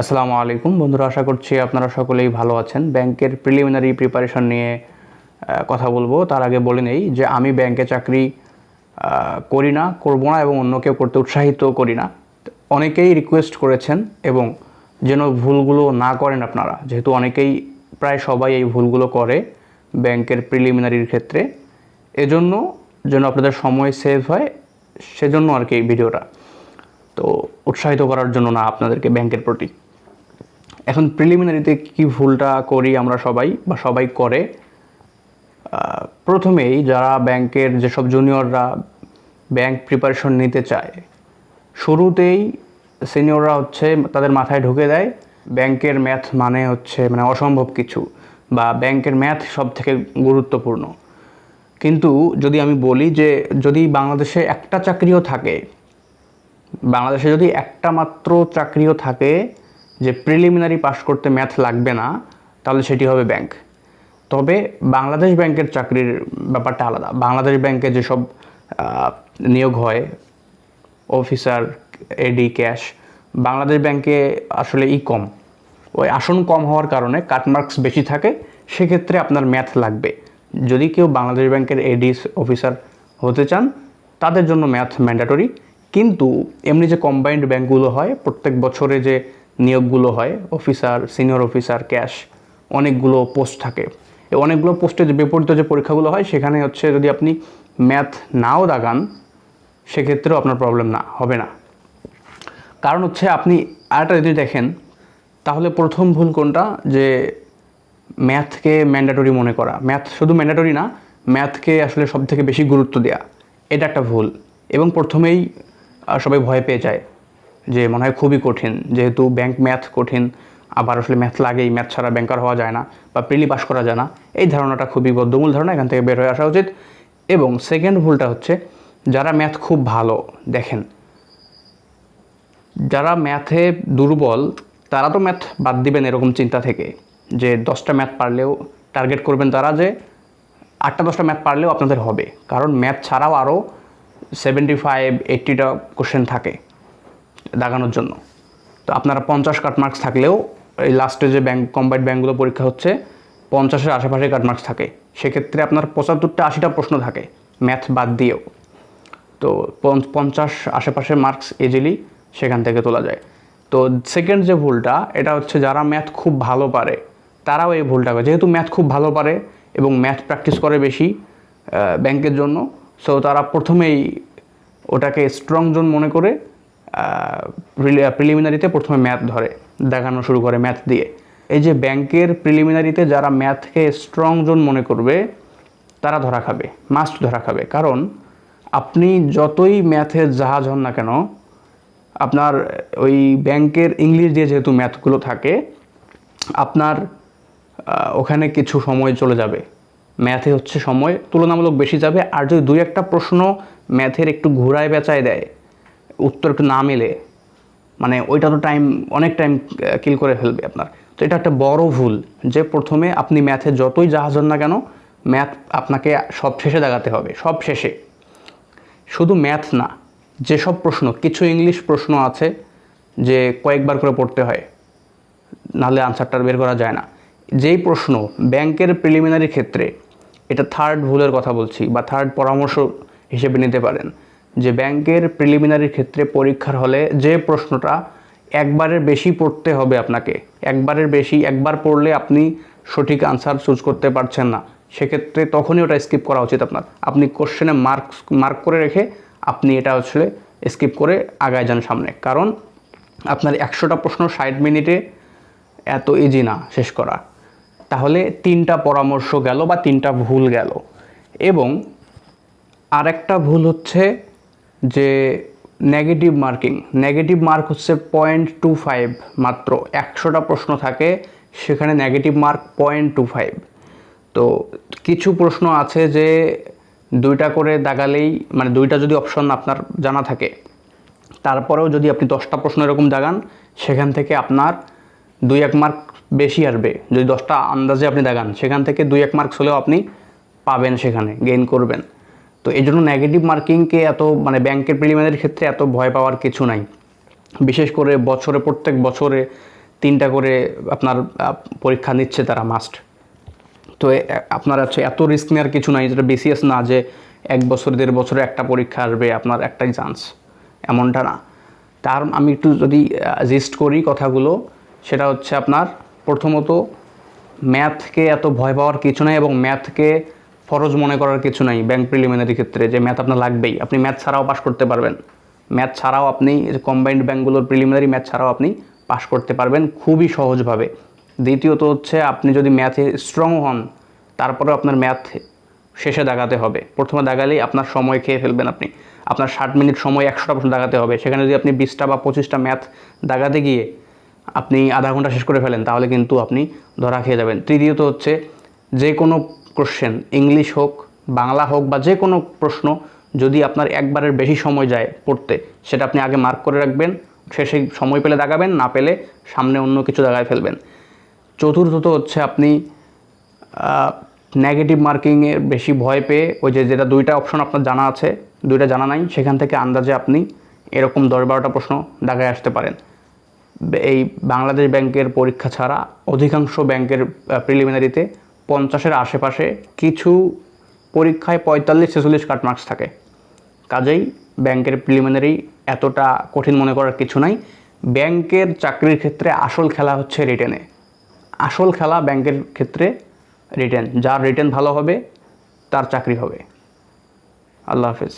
আসসালামু আলাইকুম। বন্ধুরা, আশা করছি আপনারা সকলেই ভালো আছেন। ব্যাংকের প্রিলিমিনারি প্রিপারেশন নিয়ে কথা বলব। তার আগে বলে নেই যে আমি ব্যাংকে চাকরি করি না, করব না এবং অন্য কেউ করতে উৎসাহিত করি না। অনেকেই রিকোয়েস্ট করেছেন এবং যেন ভুলগুলো না করেন আপনারা, যেহেতু অনেকেই প্রায় সবাই এই ভুলগুলো করে ব্যাংকের প্রিলিমিনারির ক্ষেত্রে। এজন্য যেন আপনাদের সময় সেভ হয়, সেজন্য আর কি এই ভিডিওটা। তো উৎসাহিত করার জন্য না আপনাদেরকে ব্যাংকের প্রতি। এখন প্রিলিমিনারিতে কি ভুলটা করি আমরা সবাই বা সবাই করে? প্রথমেই যারা ব্যাংকের যেসব জুনিয়ররা ব্যাংক প্রিপারেশন নিতে চায়, শুরুতেই সিনিয়ররা হচ্ছে তাদের মাথায় ঢুকে দেয়, ব্যাংকের ম্যাথ মানে হচ্ছে মানে অসম্ভব কিছু বা ব্যাংকের ম্যাথ সব থেকে গুরুত্বপূর্ণ। কিন্তু যদি আমি বলি যে যদি বাংলাদেশে একটা চাকরিও থাকে, বাংলাদেশে যদি একটা মাত্র চাকরিও থাকে যে প্রিলিমিনারি পাস করতে ম্যাথ লাগবে না, তাহলে সেটি হবে ব্যাংক তবে বাংলাদেশ ব্যাংকের চাকরির ব্যাপারটা আলাদা। বাংলাদেশ ব্যাংকে যেসব নিয়োগ হয় অফিসার এডি ক্যাশ বাংলাদেশ ব্যাংকে আসলে ই কম। ওই আসন কম হওয়ার কারণে কাটমার্কস বেশি থাকে, সেক্ষেত্রে আপনার ম্যাথ লাগবে। যদি কেউ বাংলাদেশ ব্যাংকের এডি অফিসার হতে চান, তাদের জন্য ম্যাথ ম্যান্ডাটরি কিন্তু এমনি যে কম্বাইন্ড ব্যাংকগুলো হয়, প্রত্যেক বছরে যে নিয়োগগুলো হয় অফিসার সিনিয়র অফিসার ক্যাশ অনেকগুলো পোস্ট থাকে। এই অনেকগুলো পোস্টে যে বিপরীত যে পরীক্ষাগুলো হয়, সেখানে হচ্ছে যদি আপনি ম্যাথ নাও দাগান, সেক্ষেত্রেও আপনার প্রবলেম না, হবে না। কারণ হচ্ছে আপনি আরেকটা যদি দেখেন, তাহলে প্রথম ভুল কোনটা? যে ম্যাথকে ম্যান্ডাটরি মনে করা। ম্যাথ শুধু ম্যান্ডাটরি না ম্যাথকে আসলে সব থেকে বেশি গুরুত্ব দেওয়া এটা একটা ভুল। এবং প্রথমেই সবাই ভয় পেয়ে যায়। যে মনে হয় খুবই কঠিন। যেহেতু ব্যাংক ম্যাথ কঠিন, আবার আসলে ম্যাথ লাগেই ম্যাথ ছাড়া ব্যাংকার হওয়া যায় না বা প্রিলি পাস করা যায় না। এই ধারণাটা খুবই বদ্ধমূল ধারণা, এখান থেকে বের হয়ে আসা উচিত। এবং সেকেন্ড ভুলটা হচ্ছে, যারা ম্যাথ খুব ভালো, দেখেন, যারা ম্যাথে দুর্বল, তারা তো ম্যাথ বাদ দিবেন এরকম চিন্তা থেকে। যে দশটা ম্যাথ পারলেও টার্গেট করবেন তারা যে আটটা, দশটা ম্যাথ পারলেও আপনাদের হবে। কারণ ম্যাথ ছাড়াও আরও সেভেন্টি ফাইভ এইট্টিটা কোশ্চেন থাকে। দাগানোর জন্য। তো আপনারা পঞ্চাশ কাট মার্কস থাকলেও এই লাস্টে যে ব্যাংক কম্বাইন্ড ব্যাঙ্কগুলো পরীক্ষা হচ্ছে, পঞ্চাশের আশেপাশে কাট মার্কস থাকে। সেক্ষেত্রে আপনার পঁচাত্তরটা আশিটা প্রশ্ন থাকে ম্যাথ বাদ দিয়েও। তো পঞ্চ- পঞ্চাশ আশেপাশে মার্কস ইজিলি সেখান থেকে তোলা যায়। তো সেকেন্ড যে ভুলটা, এটা হচ্ছে যারা ম্যাথ খুব ভালো পারে, তারাও এই ভুলটা করে। যেহেতু ম্যাথ খুব ভালো পারে এবং ম্যাথ প্র্যাকটিস করে বেশি ব্যাংকের জন্য সো তারা প্রথমেই ওটাকে স্ট্রং জোন মনে করে প্রিলিমিনারিতে প্রথমে ম্যাথ ধরে, দেখানো শুরু করে ম্যাথ দিয়ে। এই যে ব্যাংকের প্রিলিমিনারিতে যারা ম্যাথকে স্ট্রং জোন মনে করবে, তারা ধরা খাবে মাস্ট ধরা খাবে। কারণ আপনি যতই ম্যাথের জাহাজ হন না কেন, আপনার ওই ব্যাংকের ইংলিশ দিয়ে যেহেতু ম্যাথগুলো থাকে, আপনার ওখানে কিছু সময় চলে যাবে। ম্যাথে হচ্ছে সময় তুলনামূলক বেশি যাবে, আর যদি দুই একটা প্রশ্ন ম্যাথের একটু ঘুরায় বেচায় দেয় উত্তর না মেলে মানে ওইটা তো টাইম অনেক টাইম কিল করে ফেলবে আপনার। তো এটা একটা বড় ভুল যে প্রথমে আপনি ম্যাথে যতই জাহাজ হন না কেন ম্যাথ আপনাকে সব শেষে দেখাতে হবে সব শেষে শুধু ম্যাথ না, যেসব প্রশ্ন, কিছু ইংলিশ প্রশ্ন আছে যে কয়েকবার করে পড়তে হয়, নাহলে আনসারটা বের করা যায় না। যেই প্রশ্ন ব্যাংকের প্রিলিমিনারি ক্ষেত্রে, এটা থার্ড ভুলের কথা বলছি, বা থার্ড পরামর্শ হিসেবে নিতে পারেন। যে ব্যাংকের প্রিলিমিনারির ক্ষেত্রে পরীক্ষার হলে যে প্রশ্নটা একবারের বেশি পড়তে হবে আপনাকে, একবারের বেশি, একবার পড়লে আপনি সঠিক আনসার চুজ করতে পারছেন না, সেক্ষেত্রে তখনই ওটা স্কিপ করা উচিত আপনার। আপনি কোশ্চেনে মার্ক মার্ক করে রেখে আপনি এটা আসলে স্কিপ করে আগায় যান সামনে। কারণ আপনার একশোটা প্রশ্ন ষাট মিনিটে এত ইজি না শেষ করা। তাহলে তিনটা পরামর্শ গেল বা তিনটা ভুল গেল। এবং আরেকটা ভুল হচ্ছে যে নেগেটিভ মার্কিং নেগেটিভ মার্ক হচ্ছে পয়েন্ট টু ফাইভ মাত্র। একশোটা প্রশ্ন থাকে, সেখানে negative mark point two five তো কিছু প্রশ্ন আছে যে দুইটা করে দাগালেই মানে দুইটা যদি অপশন আপনার জানা থাকে, তারপরেও যদি আপনি দশটা প্রশ্ন এরকম দাগান, সেখান থেকে আপনার দুই এক মার্ক বেশি আসবে। যদি দশটা আন্দাজে আপনি দাগান, সেখান থেকে দুই এক মার্কস হলেও আপনি পাবেন সেখানে গেইন করবেন। তো এই জন্য নেগেটিভ মার্কিংকে এত মানে ব্যাংকের প্রিলিমিনারির ক্ষেত্রে এত ভয় পাওয়ার কিছু নাই। বিশেষ করে বছরে, প্রত্যেক বছরে তিনটা করে আপনার পরীক্ষা নিচ্ছে তারা মাস্ট তো আপনার আছে এত রিস্ক নেওয়ার কিছু নাই যেটা বিসিএস না যে এক বছর, দেড় বছরে একটা পরীক্ষা আসবে, আপনার একটাই চান্স এমনটা না। তার, আমি একটু যদি জিস্ট করি কথাগুলো, সেটা হচ্ছে আপনার প্রথমত ম্যাথকে এত ভয় পাওয়ার কিছু নাই এবং ম্যাথকে ফরজ মনে করার কিছু নাই ব্যাংক প্রিলিমিনারি ক্ষেত্রে যে ম্যাথ আপনার লাগবেই। আপনি ম্যাথ ছাড়াও পাশ করতে পারবেন। ম্যাথ ছাড়াও আপনি কম্বাইন্ড ব্যাঙ্কগুলোর প্রিলিমিনারি ম্যাথ ছাড়াও আপনি পাশ করতে পারবেন খুবই সহজভাবে। দ্বিতীয়ত হচ্ছে আপনি যদি ম্যাথে স্ট্রং হন, তারপরেও আপনার ম্যাথ শেষে দাগাতে হবে। প্রথমে দাগালেই আপনার সময় খেয়ে ফেলবেন আপনি। আপনার ষাট মিনিট সময় একশোটা প্রশ্ন দাগাতে হবে। সেখানে যদি আপনি বিশটা বা পঁচিশটা ম্যাথ দাগাতে গিয়ে আপনি আধা ঘণ্টা শেষ করে ফেলেন, তাহলে কিন্তু আপনি ধরা খেয়ে যাবেন। তৃতীয়ত হচ্ছে যে কোনো কোশ্চেন ইংলিশ হোক, বাংলা হোক বা যে কোনো প্রশ্ন যদি আপনার একবারের বেশি সময় যায় পড়তে, সেটা আপনি আগে মার্ক করে রাখবেন, শেষে সময় পেলে দাগাবেন, না পেলে সামনে অন্য কিছু দাগায় ফেলবেন। চতুর্থত হচ্ছে আপনি নেগেটিভ মার্কিংয়ে বেশি ভয় পেয়ে ওই যে যেটা দুইটা অপশন আপনার জানা আছে, দুইটা জানা নাই, সেখান থেকে আন্দাজে আপনি এরকম দশ বারোটা প্রশ্ন দাগায় আসতে পারেন। এই বাংলাদেশ ব্যাংকের পরীক্ষা ছাড়া অধিকাংশ ব্যাংকের প্রিলিমিনারিতে পঞ্চাশের আশেপাশে কিছু পরীক্ষায় পঁয়তাল্লিশ, ছেচল্লিশ কাট মার্কস থাকে। কাজেই ব্যাংকের প্রিলিমিনারি এতটা কঠিন মনে করার কিছু নাই। ব্যাংকের চাকরির ক্ষেত্রে আসল খেলা হচ্ছে রিটেনে আসল খেলা ব্যাংকের ক্ষেত্রে রিটেন যার রিটেন ভালো হবে, তার চাকরি হবে। আল্লাহ হাফেজ।